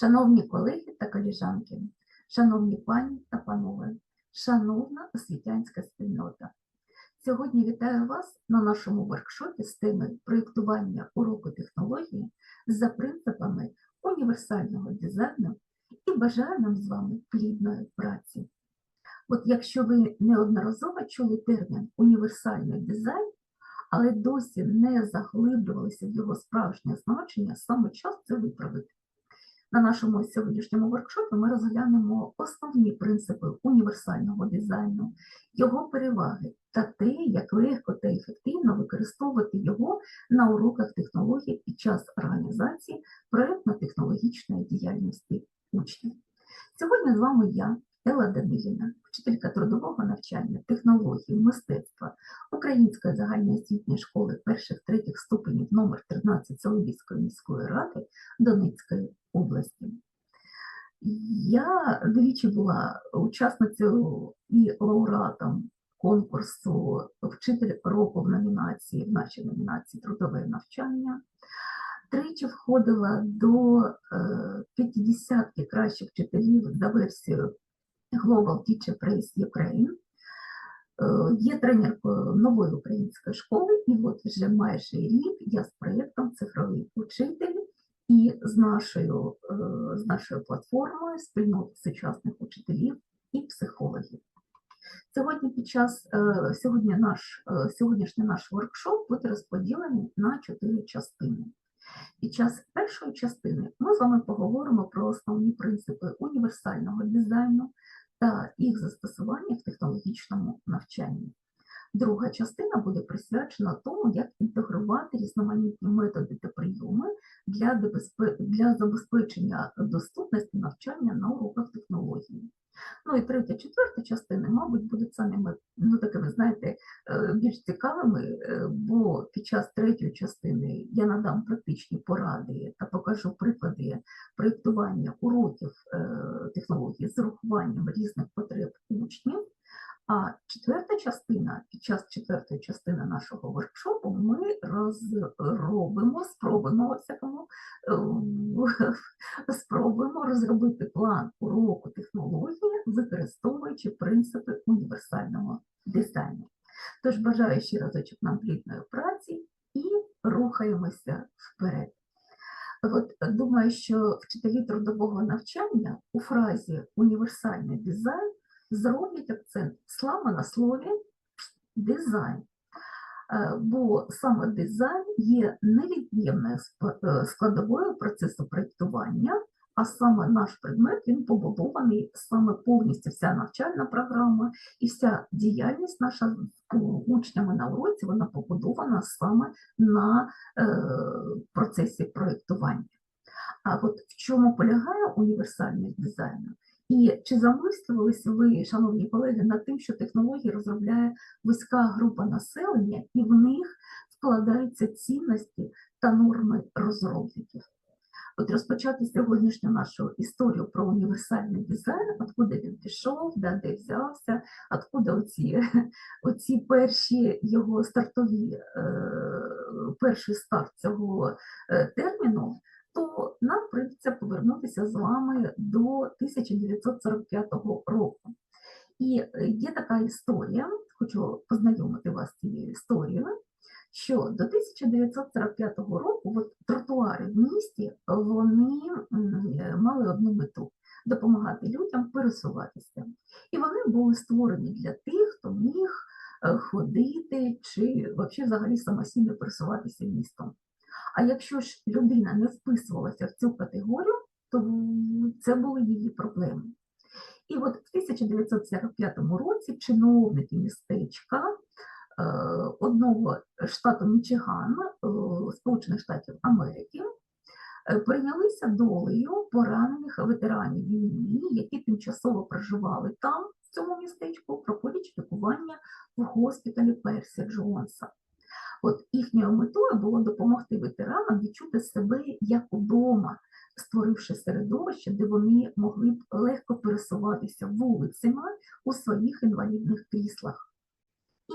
Шановні колеги та колежанки, шановні пані та панове, шановна освітянська спільнота. Сьогодні вітаю вас на нашому воркшопі з теми проєктування уроку технології за принципами універсального дизайну і бажаю нам з вами плідної праці. От якщо ви неодноразово чули термін універсальний дизайн, але досі не заглиблювалися в його справжнє значення, саме час це виправити. На нашому сьогоднішньому воркшопі ми розглянемо основні принципи універсального дизайну, його переваги та те, як легко та ефективно використовувати його на уроках технологій під час організації проєктно-технологічної діяльності учнів. Сьогодні з вами я, Елла Даниліна, вчителька трудового навчання, технологій, мистецтва Української загальноосвітньої школи перших-третіх ступенів номер 13 Соловійської міської ради Донецької області. Я двічі була учасницею і лауреатом конкурсу Вчитель року в номінації, в нашій номінації Трудове навчання. Тричі входила до 50 кращих вчителів за версією Global Teacher Prize Ukraine. Е, Є тренеркою нової української школи, і от вже майже рік я з проєктом Цифровий учитель і з нашою, е, з нашою платформою спільноти сучасних учителів і психологів. Сьогодні під час е, сьогодні наш, е, сьогоднішній наш воркшоп буде розподілений на чотири частини. Під час першої частини ми з вами поговоримо про основні принципи універсального дизайну та їх застосування в технологічному навчанні. Друга частина буде присвячена тому, як інтегрувати різноманітні методи та прийоми для, для забезпечення доступності навчання на уроках технології. Ну і третя, четверта частини, мабуть, будуть самими ну, такими, знаєте, е, більш цікавими, е, бо під час третьої частини я надам практичні поради та покажу приклади проєктування уроків е, технологій з урахуванням різних потреб учнів. А четверта частина, під час четвертої частини нашого воркшопу ми розробимо, спробуємо, всякому, е, спробуємо розробити план уроку технології, використовуючи принципи універсального дизайну. Тож бажаю ще разочок нам плідної праці і рухаємося вперед. От думаю, що вчителі трудового навчання у фразі універсальний дизайн зроблять акцент саме на слові дизайн. Е, Бо саме дизайн є невід'ємною е, складовою процесу проєктування, а саме наш предмет він побудований саме повністю вся навчальна програма і вся діяльність наша учнями на уроці, вона побудована саме на е, процесі проєктування. А от в чому полягає універсальність дизайну? І чи замислювалися ви, шановні колеги, над тим, що технології розробляє вузька група населення, і в них вкладаються цінності та норми розробників? От розпочати сьогоднішню нашу історію про універсальний дизайн, откуда він пішов, да, де взявся, откуда оці, оці перші його стартові, е, перший старт цього е, терміну, то нам прийдеться повернутися з вами до 1945 року. І е, є така історія, хочу познайомити вас з цією історією, що до 1945 року от, тротуари в місті вони е, мали одну мету допомагати людям пересуватися. І вони були створені для тих, хто міг е, ходити чи взагалі самостійно пересуватися містом. А якщо ж людина не вписувалася в цю категорію, то це були її проблеми. І от в 1945 році чиновники містечка е, одного штату Мічиган, е, Сполучених Штатів Америки, е, прийнялися долею поранених ветеранів війни, які тимчасово проживали там, в цьому містечку, проходячи лікування в госпіталі Персі Джонса. От їхньою метою було допомогти ветеранам відчути себе як удома, створивши середовище, де вони могли б легко пересуватися вулицями у своїх інвалідних кріслах.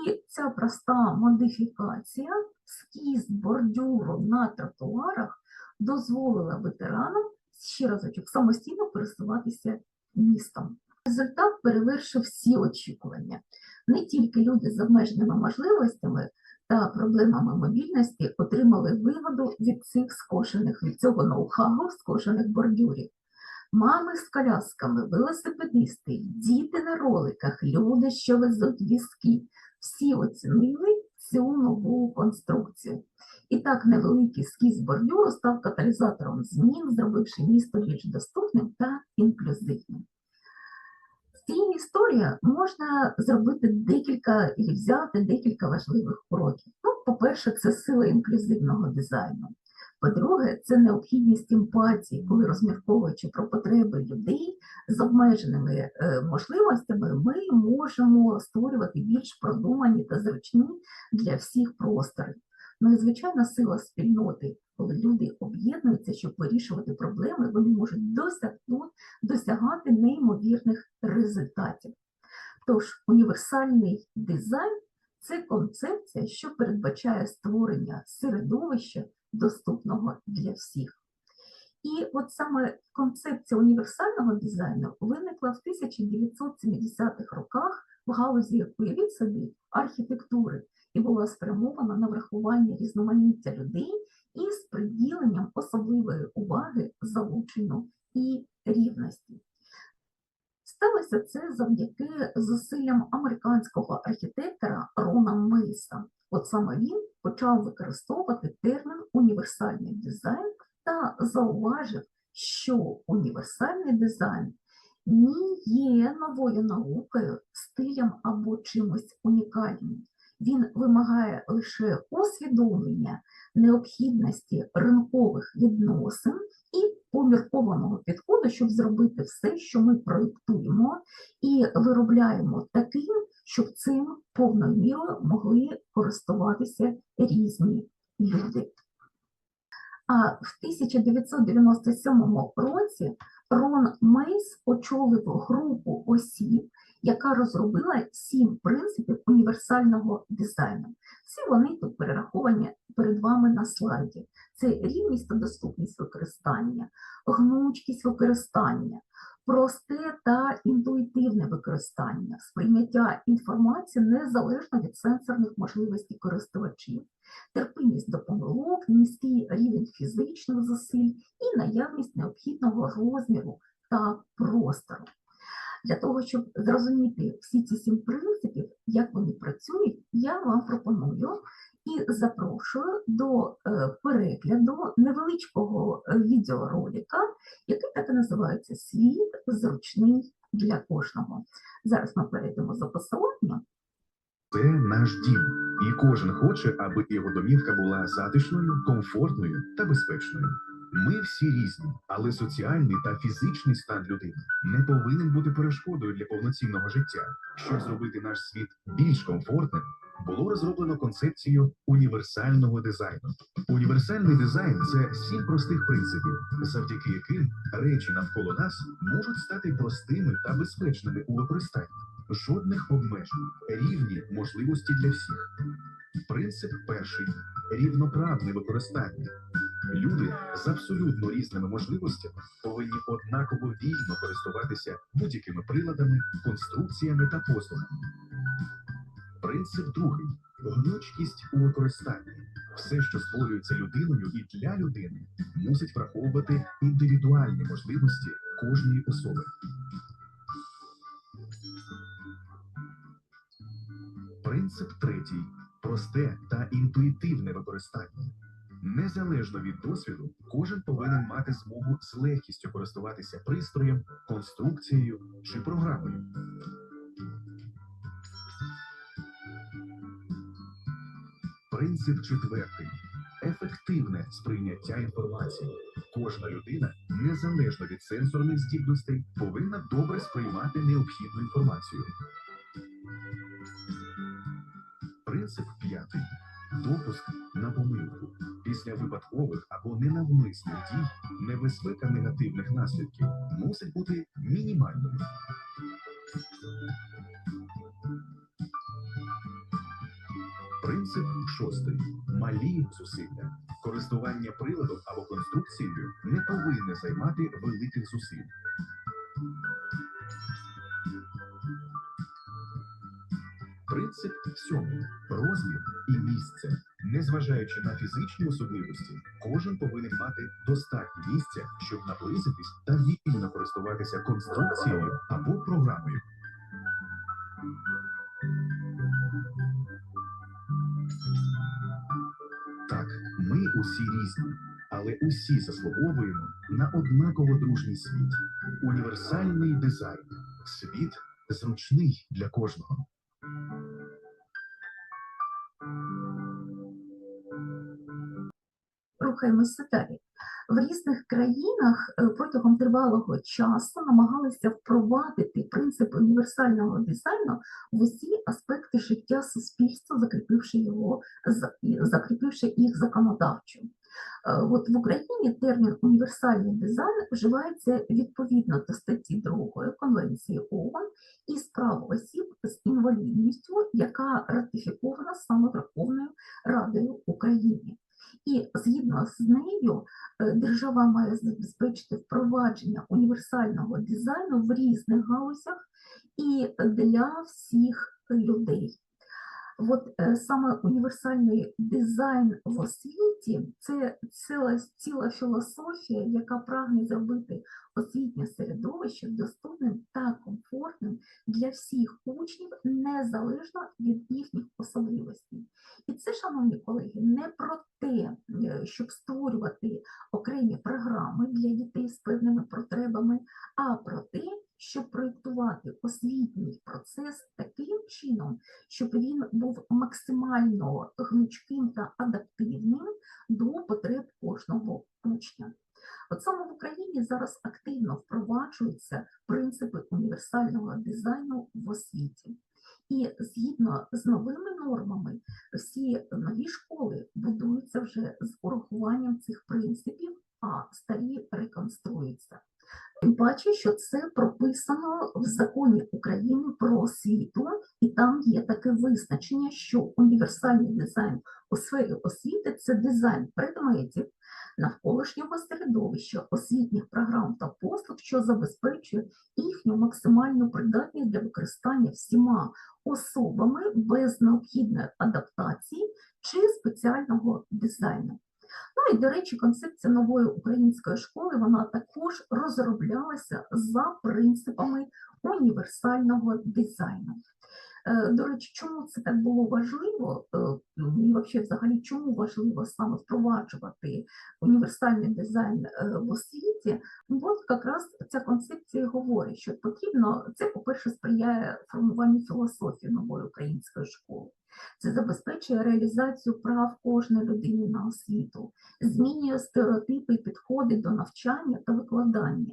І ця проста модифікація скіз бордюру на тротуарах дозволила ветеранам ще разочок самостійно пересуватися містом. Результат перевершив всі очікування. Не тільки люди з обмеженими можливостями та проблемами мобільності отримали вигоду від цих скошених від цього ноу-хау скошених бордюрів. Мами з колясками, велосипедисти, діти на роликах, люди, що везуть візки, всі оцінили цю нову конструкцію. І так невеликий скіз бордюру став каталізатором змін, зробивши місто більш доступним та інклюзивним. З цієї історії можна зробити декілька і взяти декілька важливих уроків. Ну, по-перше, це сила інклюзивного дизайну. По-друге, це необхідність емпатії, коли розмірковуючи про потреби людей з обмеженими е, можливостями, ми можемо створювати більш продумані та зручні для всіх простори. Ну і звичайно, сила спільноти, коли люди об'єднуються, щоб вирішувати проблеми, вони можуть досягнути, досягати неймовірних результатів. Тож універсальний дизайн це концепція, що передбачає створення середовища, доступного для всіх. І от саме концепція універсального дизайну виникла в 1970-х роках в галузі, уявіть собі, архітектури і була спрямована на врахування різноманіття людей із приділенням особливої уваги залученню і рівності. Сталося це завдяки зусиллям американського архітектора Рона Мейса. От саме він почав використовувати термін універсальний дизайн та зауважив, що універсальний дизайн не є новою наукою, стилем або чимось унікальним. Він вимагає лише усвідомлення необхідності ринкових відносин і поміркованого підходу, щоб зробити все, що ми проєктуємо і виробляємо таким, щоб цим повною мірою могли користуватися різні люди. А в 1997 році Рон Мейс очолив групу осіб, яка розробила сім принципів універсального дизайну. Всі вони тут перераховані перед вами на слайді. Це рівність та доступність використання, гнучкість використання, просте та інтуїтивне використання, сприйняття інформації незалежно від сенсорних можливостей користувачів, терпимість до помилок, низький рівень фізичних зусиль і наявність необхідного розміру та простору. Для того, щоб зрозуміти всі ці сім принципів, як вони працюють, я вам пропоную і запрошую до е, перегляду невеличкого е, відеоролика, який так і називається Світ зручний для кожного. Зараз ми перейдемо за посиланням. Це наш дім, і кожен хоче, аби його домівка була затишною, комфортною та безпечною. Ми всі різні, але соціальний та фізичний стан людини не повинен бути перешкодою для повноцінного життя. Щоб зробити наш світ більш комфортним, було розроблено концепцію універсального дизайну. Універсальний дизайн це сім простих принципів, завдяки яким речі навколо нас можуть стати простими та безпечними у використанні. Жодних обмежень, рівні можливості для всіх. Принцип перший рівноправне використання. Люди з абсолютно різними можливостями повинні однаково вільно користуватися будь-якими приладами, конструкціями та послугами. Принцип другий гнучкість у використанні. Все, що створюється людиною і для людини, мусить враховувати індивідуальні можливості кожної особи. Принцип третій просте та інтуїтивне використання. Незалежно від досвіду, кожен повинен мати змогу з легкістю користуватися пристроєм, конструкцією чи програмою. Принцип четвертий ефективне сприйняття інформації. Кожна людина, незалежно від сенсорних здібностей, повинна добре сприймати необхідну інформацію. Принцип п'ятий допуск на помилку. Після випадкових або ненавмисних дій небезпека негативних наслідків мусить бути мінімальною. Принцип шостий. Малі зусилля. Користування приладом або конструкцією не повинне займати великих зусиль. Принцип сьомий розмір і місце. Незважаючи на фізичні особливості, кожен повинен мати достатньо місця, щоб наблизитись та вільно користуватися конструкцією або програмою. Так, ми усі різні, але усі заслуговуємо на однаково дружній світ. Універсальний дизайн. Світ зручний для кожного. Рухаємося далі. В різних країнах е, протягом тривалого часу намагалися впровадити принцип універсального дизайну в усі аспекти життя суспільства, закріпивши його закріпивши їх законодавчо. Е, От в Україні термін універсальний дизайн вживається відповідно до статті 2 Конвенції ООН із прав осіб з інвалідністю, яка ратифікована саме Верховною Радою України. І згідно з нею е, держава має забезпечити впровадження універсального дизайну в різних галузях і для всіх людей. От е, саме універсальний дизайн в освіті це ціла, ціла філософія, яка прагне зробити освітнє середовище доступним та комфортним для всіх учнів незалежно від їхніх особливостей. І це, шановні колеги, не про те, е, щоб створювати окремі програми для дітей з певними потребами, а про те, щоб проєктувати освітній процес таким чином, щоб він був максимально гнучким та адаптивним до потреб кожного учня. От саме в Україні зараз активно впроваджуються принципи універсального дизайну в освіті. І згідно з новими нормами, всі нові школи будуються вже з урахуванням цих принципів, а старі реконструюються. Тим паче, що це прописано в законі України про освіту, і там є таке визначення, що універсальний дизайн у сфері освіти це дизайн предметів, навколишнього середовища, освітніх програм та послуг, що забезпечує їхню максимальну придатність для використання всіма особами без необхідної адаптації чи спеціального дизайну. Ну і, до речі, концепція нової української школи вона також розроблялася за принципами універсального дизайну. Е, До речі, чому це так було важливо? е, І взагалі, взагалі, чому важливо саме впроваджувати універсальний дизайн е, в освіті? Ну, От якраз ця концепція говорить, що потрібно це, по-перше, сприяє формуванню філософії нової української школи. Це забезпечує реалізацію прав кожної людини на освіту, змінює стереотипи і підходи до навчання та викладання,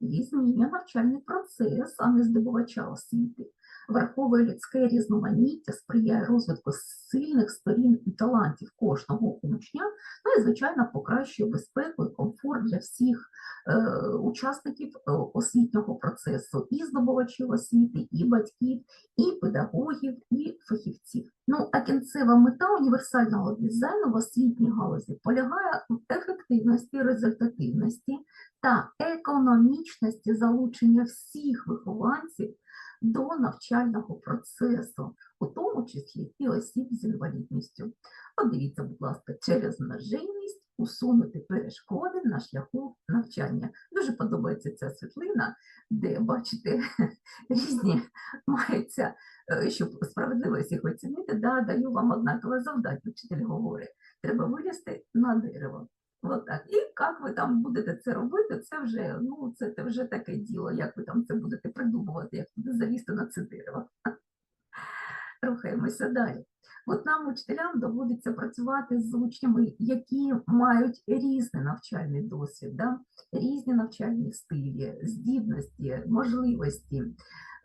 і змінює навчальний процес, а не здобувача освіти, враховує людське різноманіття, сприяє розвитку сильних сторін і талантів кожного учня, ну і, звичайно, покращує безпеку і комфорт для всіх е, учасників е, освітнього процесу, і здобувачів освіти, і батьків, і педагогів, і фахівців. Ну, а кінцева мета універсального дизайну в освітній галузі полягає в ефективності, результативності та економічності залучення всіх вихованців до навчального процесу, у тому числі і осіб з інвалідністю. Подивіться, будь ласка, через множинність усунути перешкоди на шляху навчання. Дуже подобається ця світлина, де бачите різні маються, е, щоб справедливо їх оцінити, да, даю вам однакове завдання, вчитель говорить, треба вилізти на дерево. Отак. І як ви там будете це робити, це вже, ну, це, це вже таке діло, як ви там це будете придумувати, як туди залізти на це дерево. Рухаємося далі. От нам, учителям, доводиться працювати з учнями, які мають різний навчальний досвід, да? різні навчальні стилі, здібності, можливості.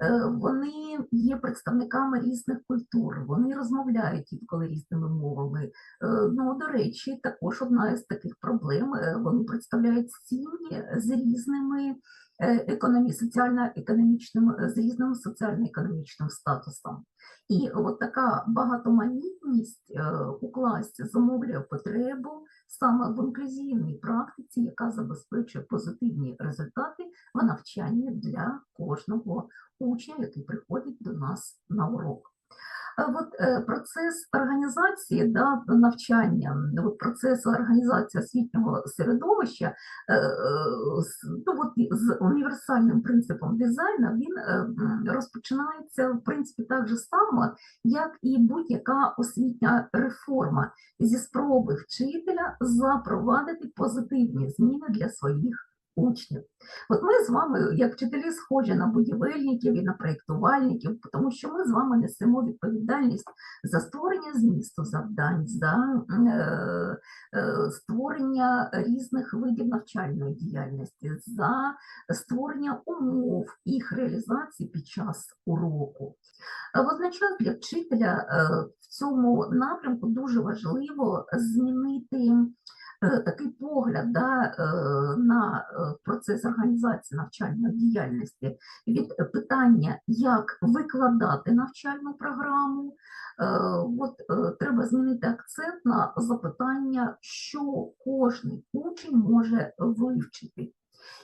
Е, Вони є представниками різних культур, вони розмовляють інколи різними мовами. Е, Ну, до речі, також одна із таких проблем. е, Вони представляють сім'ї з різними економі, соціально-економічним, з різним соціально-економічним статусом. І от така багатоманітність у класі зумовлює потребу саме в інклюзивній практиці, яка забезпечує позитивні результати в навчанні для кожного учня, який приходить до нас на урок. Е, От е, процес організації да, навчання, от процес організації освітнього середовища е, ну, от, з універсальним принципом дизайну він розпочинається в принципі так же само, як і будь-яка освітня реформа зі спроби вчителя запровадити позитивні зміни для своїх учнів. От ми з вами, як вчителі, схожі на будівельників і на проєктувальників, тому що ми з вами несемо відповідальність за створення змісту завдань, за е, е, створення різних видів навчальної діяльності, за створення умов їх реалізації під час уроку. Водночас для вчителя е, в цьому напрямку дуже важливо змінити такий погляд да, е, на е, процес організації навчальної діяльності від питання, як викладати навчальну програму. е, От е, треба змінити акцент на запитання, що кожний учень може вивчити.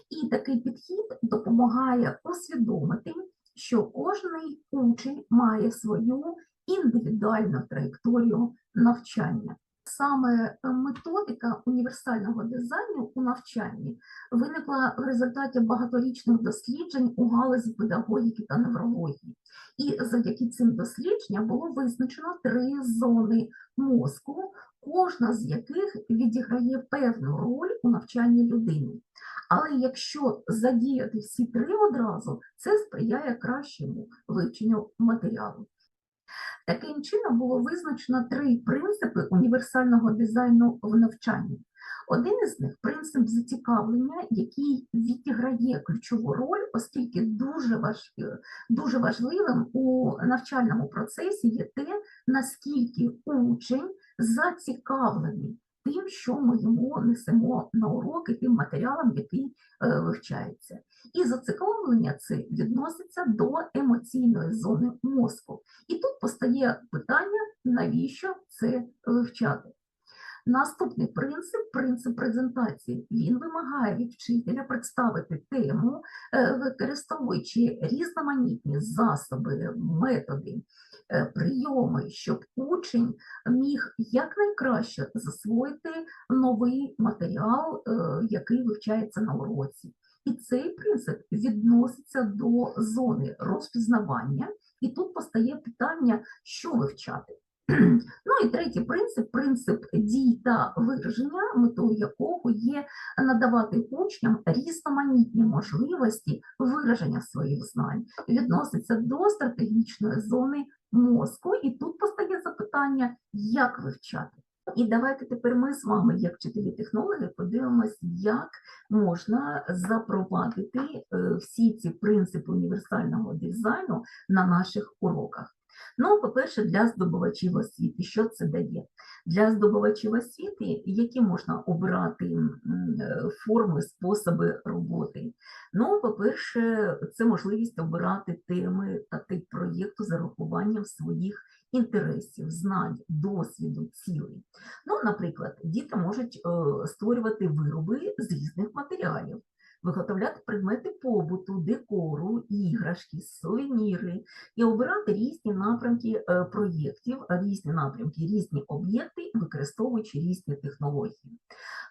І такий підхід допомагає усвідомити, що кожний учень має свою індивідуальну траєкторію навчання. Саме е, методика універсального дизайну у навчанні виникла в результаті багаторічних досліджень у галузі педагогіки та неврології. І завдяки цим дослідженням було визначено три зони мозку, кожна з яких відіграє певну роль у навчанні людини. Але якщо задіяти всі три одразу, це сприяє кращому вивченню матеріалу. Таким чином було визначено три принципи універсального дизайну в навчанні. Один із них принцип зацікавлення, який відіграє ключову роль, оскільки дуже, важ... дуже важливим у навчальному процесі є те, наскільки учень зацікавлений тим, що ми йому несемо на уроки, тим матеріалом, який е, вивчається. І зацікавлення це відноситься до емоційної зони мозку. І тут постає питання, навіщо це вивчати. Наступний принцип принцип презентації. Він вимагає від вчителя представити тему, е, використовуючи різноманітні засоби, методи, е, прийоми, щоб учень міг якнайкраще засвоїти новий матеріал, е, який вивчається на уроці. І цей принцип відноситься до зони розпізнавання, і тут постає питання, що вивчати. Ну і третій принцип принцип дій та вираження, метою якого є надавати учням різноманітні можливості вираження своїх знань, відноситься до стратегічної зони мозку, і тут постає запитання, як вивчати. І давайте тепер ми з вами, як вчителі технологи, подивимось, як можна запровадити е, всі ці принципи універсального дизайну на наших уроках. Ну, по-перше, для здобувачів освіти, що це дає? Для здобувачів освіти, які можна обрати е, форми, способи роботи? Ну, по-перше, це можливість обирати теми та тип проєкту з урахуванням своїх інтересів, знань, досвіду, цілей. Ну, наприклад, діти можуть е, створювати вироби з різних матеріалів, виготовляти предмети побуту, декору, іграшки, сувеніри і обирати різні напрямки е, проєктів, різні напрямки, різні об'єкти, використовуючи різні технології.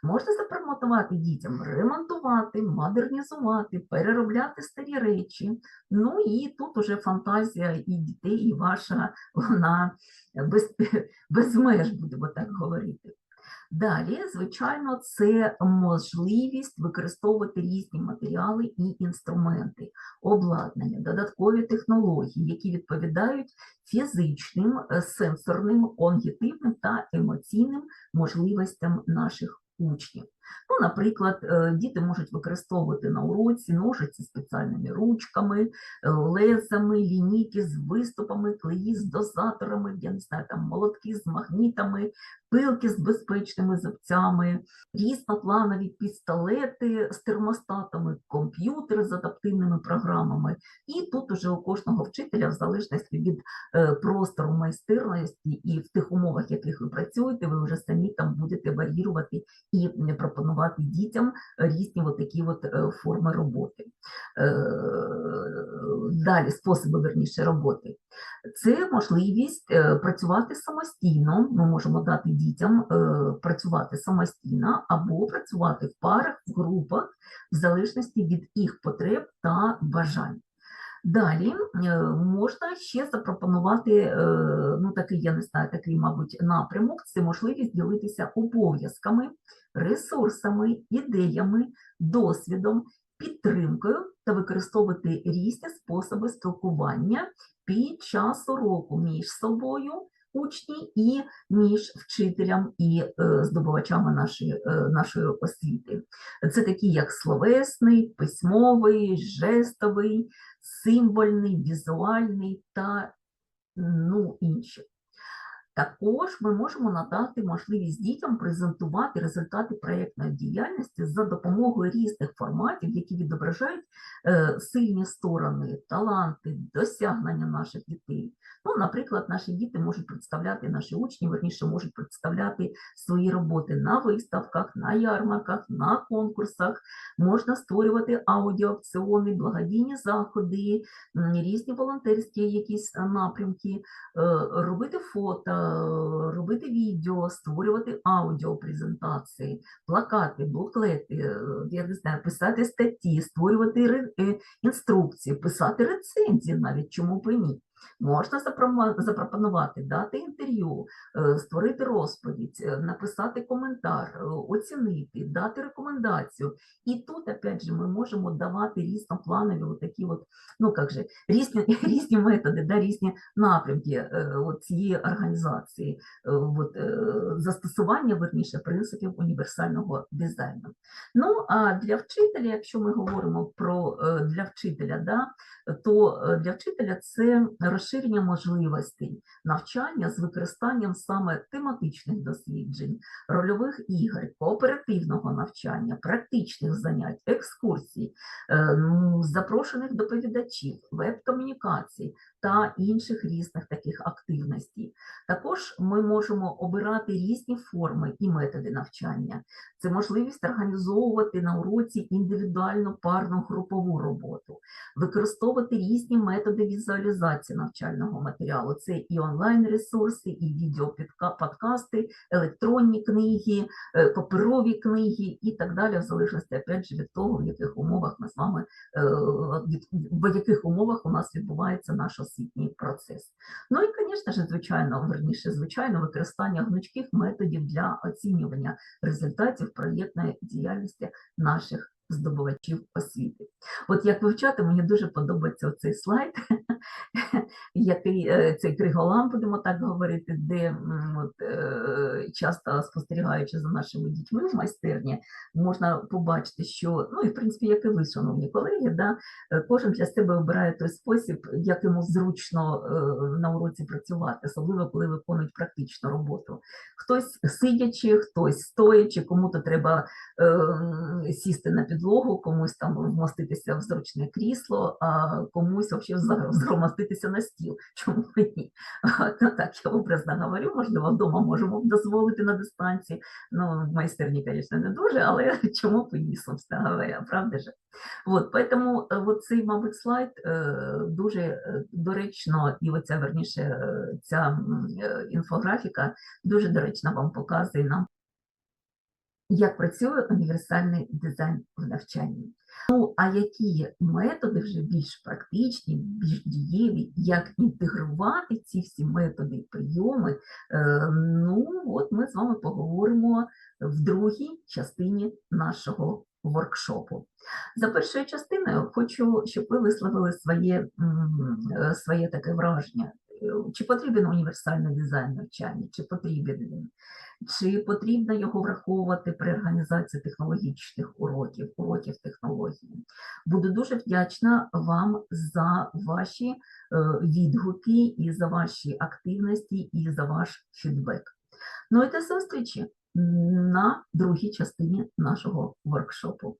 Можна запропонувати дітям ремонтувати, модернізувати, переробляти старі речі. Ну і тут уже фантазія і дітей, і ваша, вона без, без меж, будемо так говорити. Далі, звичайно, це можливість використовувати різні матеріали і інструменти, обладнання, додаткові технології, які відповідають фізичним, е, сенсорним, когнітивним та емоційним можливостям наших учнів. Ну, наприклад, е, діти можуть використовувати на уроці ножиці спеціальними ручками, е, лезами, лінійки з виступами, клеї з дозаторами, я не знаю, там молотки з магнітами, пилки з безпечними зубцями, різнопланові пістолети з термостатами, комп'ютери з адаптивними програмами. І тут уже у кожного вчителя, в залежності від е, простору майстерності і в тих умовах, в яких ви працюєте, ви вже самі там будете варіювати і м, пропонувати дітям різні от такі от е, форми роботи. Е, Далі способи верніше роботи. Це можливість е, працювати самостійно. Ми можемо дати дітям працювати самостійно або працювати в парах, в групах, в залежності від їх потреб та бажань. Далі е, можна ще запропонувати, е, ну такий, я не знаю, такий, мабуть, напрямок це можливість ділитися обов'язками, ресурсами, ідеями, досвідом, підтримкою та використовувати різні способи спілкування під час уроку між собою, учні і між вчителем і здобувачами нашої, е, нашої освіти. Це такі, як словесний, письмовий, жестовий, символьний, візуальний та ну, інші. Також ми можемо надати можливість дітям презентувати результати проєктної діяльності за допомогою різних форматів, які відображають е, сильні сторони, таланти, досягнення наших дітей. Ну, наприклад, наші діти можуть представляти, наші учні, верніше, можуть представляти свої роботи на виставках, на ярмарках, на конкурсах. Можна створювати аудіоакціони, благодійні заходи, різні волонтерські якісь е, напрямки, е, робити фото, робити відео, створювати аудіопрезентації, плакати, буклети, е, я не знаю, писати статті, створювати е, інструкції, писати рецензії навіть, чому б і ні. Можна запропонувати дати інтерв'ю, е, створити розповідь, е, написати коментар, е, оцінити, дати рекомендацію. І тут, опять же, ми можемо давати різнопланові от такі от, ну як же, різні, різні методи, да, різні напрямки цієї організації, от, застосування, верніше, принципів універсального дизайну. Ну, а для вчителя, якщо ми говоримо про для вчителя, да, то для вчителя це розширення можливостей навчання з використанням саме тематичних досліджень, рольових ігор, кооперативного навчання, практичних занять, екскурсій, е, запрошених доповідачів, веб-комунікацій та інших різних таких активностей. Також ми можемо обирати різні форми і методи навчання. Це можливість організовувати на уроці індивідуальну парну групову роботу, використовувати різні методи візуалізації навчального матеріалу. Це і онлайн-ресурси, і відеоподкасти, електронні книги, е, паперові книги і так далі, в залежності опять же, від того, в яких умовах ми з вами е, в яких умовах у нас відбувається наш освітній процес. Ну і, звісно ж, звичайно, верніше, звичайно, використання гнучких методів для оцінювання результатів проєктної діяльності наших здобувачів освіти. От як вивчати, мені дуже подобається цей слайд, який е, цей криголам, будемо так говорити, де от, е, часто спостерігаючи за нашими дітьми в майстерні, можна побачити, що ну і в принципі, як і ви, шановні колеги, да, е, кожен для себе обирає той спосіб, як йому зручно на уроці працювати, особливо коли виконують практичну роботу. Хтось сидячи, хтось стоячи, кому-то треба е, сісти на підлогу, комусь там вмоститися в зручне крісло, а комусь згромоститися на стіл. Чому ні? Ну, так, я образно говорю, можливо, вдома можемо дозволити на дистанції. Ну, в майстерні, звісно, не дуже, але чому б ні, собственно говоря, правда же? От, поэтому е, от цей, мабуть, слайд е, дуже е, доречно, і оця, верніше, ця інфографіка дуже доречно вам показує нам, як працює універсальний дизайн в навчанні. Ну, а які методи вже більш практичні, більш дієві, як інтегрувати ці всі методи і прийоми, е, ну, от ми з вами поговоримо в другій частині нашого воркшопу. За першою частиною хочу, щоб ви висловили своє, е, своє таке враження. Чи потрібен універсальний дизайн навчання, чи потрібен він, чи потрібно його враховувати при організації технологічних уроків, уроків технології. Буду дуже вдячна вам за ваші е, відгуки і за ваші активності, і за ваш фідбек. Ну і до зустрічі на другій частині нашого воркшопу.